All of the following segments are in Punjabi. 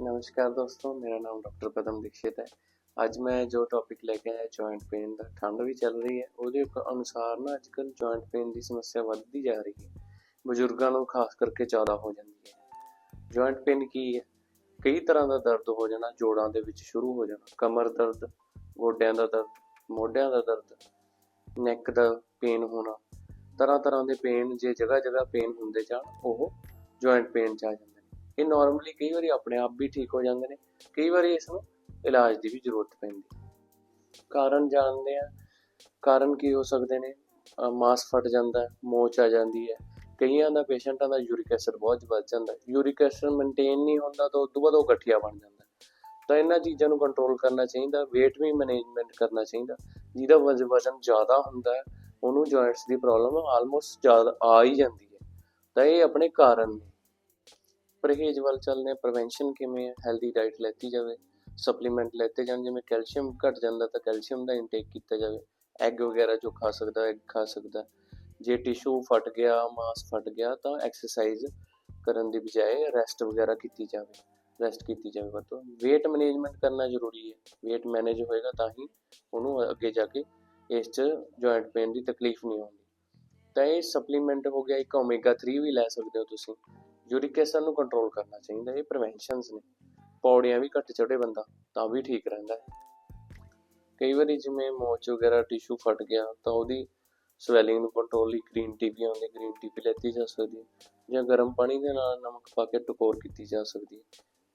ਨਮਸਕਾਰ ਦੋਸਤੋ ਮੇਰਾ ਨਾਮ ਡਾਕਟਰ ਪਦਮ ਦੀਕਸ਼ਿਤ ਹੈ ਅੱਜ ਮੈਂ ਜੋ ਟੌਪਿਕ ਲੈ ਕੇ ਆਇਆ ਜੁਆਇੰਟ ਪੇਨ ਦਾ ਠੰਡ ਵੀ ਚੱਲ ਰਹੀ ਹੈ ਉਹਦੇ ਅਨੁਸਾਰ ਨਾ ਅੱਜਕੱਲ ਜੁਆਇੰਟ ਪੇਨ ਦੀ ਸਮੱਸਿਆ ਵੱਧਦੀ ਜਾ ਰਹੀ ਹੈ ਬਜ਼ੁਰਗਾਂ ਨੂੰ ਖਾਸ ਕਰਕੇ ਜ਼ਿਆਦਾ ਹੋ ਜਾਂਦੀ ਹੈ ਜੁਆਇੰਟ ਪੇਨ ਕੀ ਹੈ ਕਈ ਤਰ੍ਹਾਂ ਦਾ ਦਰਦ ਹੋ ਜਾਣਾ ਜੋੜਾਂ ਦੇ ਵਿੱਚ ਸ਼ੁਰੂ ਹੋ ਜਾਣਾ ਕਮਰ ਦਰਦ ਗੋਡਿਆਂ ਦਾ ਦਰਦ ਮੋਢਿਆਂ ਦਾ ਦਰਦ ਨੈਕ ਦਾ ਪੇਨ ਹੋਣਾ ਤਰ੍ਹਾਂ ਤਰ੍ਹਾਂ ਦੇ ਪੇਨ ਜੇ ਜਗ੍ਹਾ ਜਗ੍ਹਾ ਪੇਨ ਹੁੰਦੇ ਜਾਣ ਉਹ ਜੁਆਇੰਟ ਪੇਨ ਚ ਆ ਜਾਂਦਾ ਇਹ ਨਾਰਮਲੀ ਕਈ ਵਾਰੀ ਆਪਣੇ ਆਪ ਵੀ ਠੀਕ ਹੋ ਜਾਂਦੇ ਨੇ, ਕਈ ਵਾਰੀ ਇਸ ਨੂੰ ਇਲਾਜ ਦੀ ਵੀ ਜ਼ਰੂਰਤ ਪੈਂਦੀ ਕਾਰਨ ਜਾਣਦੇ ਆ ਕਾਰਨ ਕੀ ਹੋ ਸਕਦੇ ਨੇ? ਅਹ ਮਾਸ ਫਟ ਜਾਂਦਾ, ਮੋਚ ਆ ਜਾਂਦੀ ਹੈ। ਕਈਆਂ ਦਾ ਪੇਸ਼ੈਂਟਾਂ ਦਾ ਯੂਰਿਕ ਐਸਿਡ ਬਹੁਤ ਵੱਧ ਜਾਂਦਾ। ਯੂਰਿਕ ਐਸਿਡ ਮੇਨਟੇਨ ਨਹੀਂ ਹੁੰਦਾ ਤਾਂ ਉਸ ਤੋਂ ਬਾਅਦ ਉਹ ਗਠੀਆ ਬਣ ਜਾਂਦਾ। ਤਾਂ ਇਹਨਾਂ ਚੀਜ਼ਾਂ ਨੂੰ ਕੰਟਰੋਲ ਕਰਨਾ ਚਾਹੀਦਾ, weight ਵੀ ਮੈਨੇਜਮੈਂਟ ਕਰਨਾ ਚਾਹੀਦਾ। ਜਿਹਦਾ ਵਜ਼- ਵਜ਼ਨ ਜ਼ਿਆਦਾ ਹੁੰਦਾ ਹੈ, ਉਹਨੂੰ ਜੁਆਇੰਟਸ ਦੀ ਪ੍ਰੋਬਲਮ ਆਲਮੋਸਟ ਜ਼ਿਆਦਾ ਆ ਹੀ ਜਾਂਦੀ ਹੈ। ਤਾਂ ਇਹ ਆਪਣੇ ਕਾਰਨ ਨੇ। ਪਰਹੇਜ਼ ਵੱਲ ਚੱਲਦੇ ਪ੍ਰੀਵੈਂਸ਼ਨ ਕਿਵੇਂ ਹੈ ਹੈਲਦੀ ਡਾਈਟ ਲੈਤੀ ਜਾਵੇ ਸਪਲੀਮੈਂਟ ਲੈਤੇ ਜਾਣ, ਜਿਵੇਂ ਕੈਲਸ਼ੀਅਮ ਘਟ ਜਾਂਦਾ ਤਾਂ ਕੈਲਸ਼ੀਅਮ ਦਾ ਇਨਟੇਕ ਕੀਤਾ ਜਾਵੇ ਐਗ ਵਗੈਰਾ ਜੋ ਖਾ ਸਕਦਾ ਐਗ ਖਾ ਸਕਦਾ, ਜੇ ਟਿਸ਼ੂ ਫਟ ਗਿਆ, ਮਾਸ ਫਟ ਗਿਆ ਤਾਂ ਐਕਸਰਸਾਈਜ਼ ਕਰਨ ਦੀ ਬਜਾਏ ਰੈਸਟ ਵਗੈਰਾ ਕੀਤੀ ਜਾਵੇ ਰੈਸਟ ਕੀਤੀ ਜਾਵੇ ਵੱਧੋ weight ਮੈਨੇਜਮੈਂਟ ਕਰਨਾ ਜ਼ਰੂਰੀ ਹੈ, weight ਮੈਨੇਜ ਹੋਏਗਾ ਤਾਂ ਹੀ ਉਹਨੂੰ ਅੱਗੇ ਜਾ ਕੇ ਇਸ 'ਚ ਜੁਆਇੰਟ ਪੇਨ ਦੀ ਤਕਲੀਫ ਨਹੀਂ ਆਉਂਦੀ। ਤਾਂ ਇਹ ਸਪਲੀਮੈਂਟ ਹੋ ਗਿਆ, ਇੱਕ ਓਮੇਗਾ 3 ਵੀ ਲੈ ਸਕਦੇ ਹੋ ਤੁਸੀਂ ਯੂਰਿਕ ਐਸਿਡ ਨੂੰ ਕੰਟਰੋਲ ਕਰਨਾ ਚਾਹੀਦਾ, ਇਹ ਪ੍ਰੀਵੈਂਸ਼ਨਸ ਨੇ। ਪੌੜੀਆਂ ਵੀ ਘੱਟ ਚੜੇ ਬੰਦਾ, ਤਾਂ ਵੀ ਠੀਕ ਰਹਿੰਦਾ ਹੈ। ਕਈ ਵਾਰੀ ਜਿਵੇਂ ਮੋਚ ਵਗੈਰਾ ਟਿਸ਼ੂ ਫਟ ਗਿਆ, ਤਾਂ ਉਹਦੀ ਸਵੈਲਿੰਗ ਨੂੰ ਕੰਟਰੋਲ ਲਈ ਗ੍ਰੀਨ ਟੀ ਵੀ ਆਉਂਦੀ ਗ੍ਰੀਨ ਟੀ ਵੀ ਲੈਤੀ ਜਾ ਸਕਦੀ ਹੈ, ਜਾਂ ਗਰਮ ਪਾਣੀ ਦੇ ਨਾਲ ਨਮਕ ਪਾ ਕੇ ਟਕੋਰ ਕੀਤੀ ਜਾ ਸਕਦੀ ਹੈ।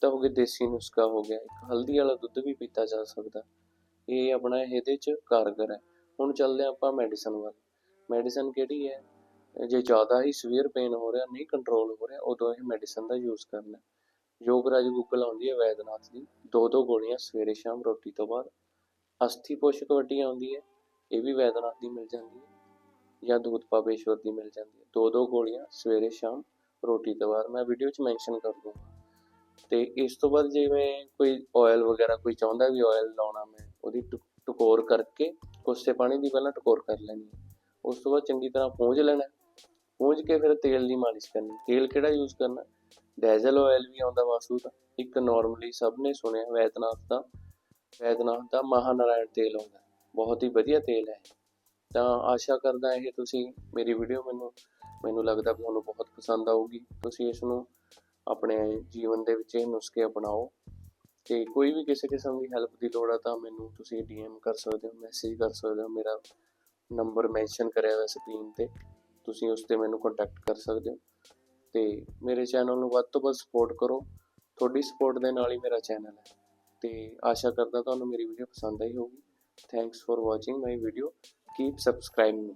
ਤਾਂ ਹੋ ਗਿਆ ਦੇਸੀ ਨੁਸਖਾ ਹੋ ਗਿਆ, ਇੱਕ ਹਲਦੀ ਵਾਲਾ ਦੁੱਧ ਵੀ ਪੀਤਾ ਜਾ ਸਕਦਾ। ਇਹ ਆਪਣਾ ਇਹਦੇ ਚ ਕਾਰਗਰ ਹੈ। ਹੁਣ ਚੱਲਦੇ ਹਾਂ ਆਪਾਂ ਮੈਡੀਸਨ ਵੱਲ। ਮੈਡੀਸਨ ਕਿਹੜੀ ਹੈ? ਜੇ ਜ਼ਿਆਦਾ ਹੀ ਸਵੀਅਰ ਪੇਨ ਹੋ ਰਿਹਾ, ਨਹੀਂ ਕੰਟਰੋਲ ਹੋ ਰਿਹਾ, ਉਦੋਂ ਇਹ ਮੈਡੀਸਨ ਦਾ ਯੂਜ਼ ਕਰਨਾ। ਯੋਗਰਾਜ ਗੂਗਲ ਆਉਂਦੀ ਹੈ ਵੈਦਨਾਥ ਦੀ, ਦੋ ਦੋ ਗੋਲੀਆਂ ਸਵੇਰੇ ਸ਼ਾਮ ਰੋਟੀ ਤੋਂ ਬਾਅਦ। ਅਸਥੀ ਪੋਸ਼ਕ ਵੱਡੀ ਆਉਂਦੀ ਹੈ, ਇਹ ਵੀ ਵੈਦਨਾਥ ਦੀ ਮਿਲ ਜਾਂਦੀ ਹੈ, ਜਾਂ ਦੂਤ ਪਾਪੇਸ਼ਵਰ ਦੀ ਮਿਲ ਜਾਂਦੀ ਹੈ। ਦੋ ਦੋ ਗੋਲੀਆਂ ਸਵੇਰੇ ਸ਼ਾਮ ਰੋਟੀ ਤੋਂ ਬਾਅਦ। ਮੈਂ ਵੀਡੀਓ 'ਚ ਮੈਂਸ਼ਨ ਕਰ ਦੂੰਗਾ। ਤੇ ਇਸ ਤੋਂ ਬਾਅਦ ਜਿਵੇਂ ਕੋਈ ਆਇਲ ਵਗੈਰਾ, ਕੋਈ ਚਾਹੁੰਦਾ ਵੀ ਆਇਲ ਲਾਉਣਾ, ਮੈਂ ਉਹਦੀ ਟੁ- ਟਕੋਰ ਕਰਕੇ, ਕੋਸੇ ਪਾਣੀ ਦੀ ਪਹਿਲਾਂ ਟਕੋਰ ਕਰ ਲੈਣੀ ਉਸ ਤੋਂ ਬਾਅਦ ਚੰਗੀ ਤਰ੍ਹਾਂ ਪੂੰਝ ਲੈਣਾ ਪੂੰਝ ਕੇ ਫਿਰ ਤੇਲ ਦੀ ਮਾਲਿਸ਼ ਕਰਨੀ। ਤੇਲ ਕਿਹੜਾ ਯੂਜ਼ ਕਰਨਾ? ਡੈਜ਼ਲ ਆਇਲ ਵੀ ਆਉਂਦਾ ਵਾਸੂ ਦਾ ਇੱਕ ਨਾਰਮਲੀ ਸਭ ਨੇ ਸੁਣਿਆ ਵੈਦਨਾਥ ਦਾ ਵੈਦਨਾਥ ਦਾ ਮਹਾਨਾਰਾਇਣ ਤੇਲ ਆਉਂਦਾ। ਬਹੁਤ ਹੀ ਵਧੀਆ ਤੇਲ ਹੈ। ਤਾਂ ਆਸ਼ਾ ਕਰਦਾ ਇਹ ਤੁਸੀਂ ਮੇਰੀ ਵੀਡੀਓ ਮੈਨੂੰ ਮੈਨੂੰ ਲੱਗਦਾ ਤੁਹਾਨੂੰ ਬਹੁਤ ਪਸੰਦ ਆਊਗੀ। ਤੁਸੀਂ ਇਸ ਨੂੰ ਆਪਣੇ ਜੀਵਨ ਦੇ ਵਿੱਚ ਇਹ ਨੁਸਖੇ ਅਪਣਾਓ। ਤੇ ਕੋਈ ਵੀ ਕਿਸੇ ਕਿਸਮ ਦੀ ਹੈਲਪ ਦੀ ਲੋੜ ਆ ਤਾਂ ਮੈਨੂੰ ਤੁਸੀਂ ਡੀਐਮ ਕਰ ਸਕਦੇ ਹੋ ਮੈਸੇਜ ਕਰ ਸਕਦੇ ਹੋ। ਮੇਰਾ ਨੰਬਰ ਮੈਂਸ਼ਨ ਕਰਿਆ ਹੋਇਆ ਸਕਰੀਨ ਤੇ। ਤੁਸੀਂ ਉਸ ਤੇ ਮੈਨੂੰ ਕੰਟੈਕਟ ਕਰ ਸਕਦੇ ਹੋ। ਤੇ ਮੇਰੇ ਚੈਨਲ ਨੂੰ ਵੱਧ ਤੋਂ ਵੱਧ ਸਪੋਰਟ ਕਰੋ। ਤੁਹਾਡੀ ਸਪੋਰਟ ਦੇ ਨਾਲ ਹੀ ਮੇਰਾ ਚੈਨਲ ਹੈ। ਤੇ ਆਸ਼ਾ ਕਰਦਾ ਤੁਹਾਨੂੰ ਮੇਰੀ ਵੀਡੀਓ ਪਸੰਦ ਆਈ ਹੋਊਗੀ। Thanks for watching my video keep subscribe me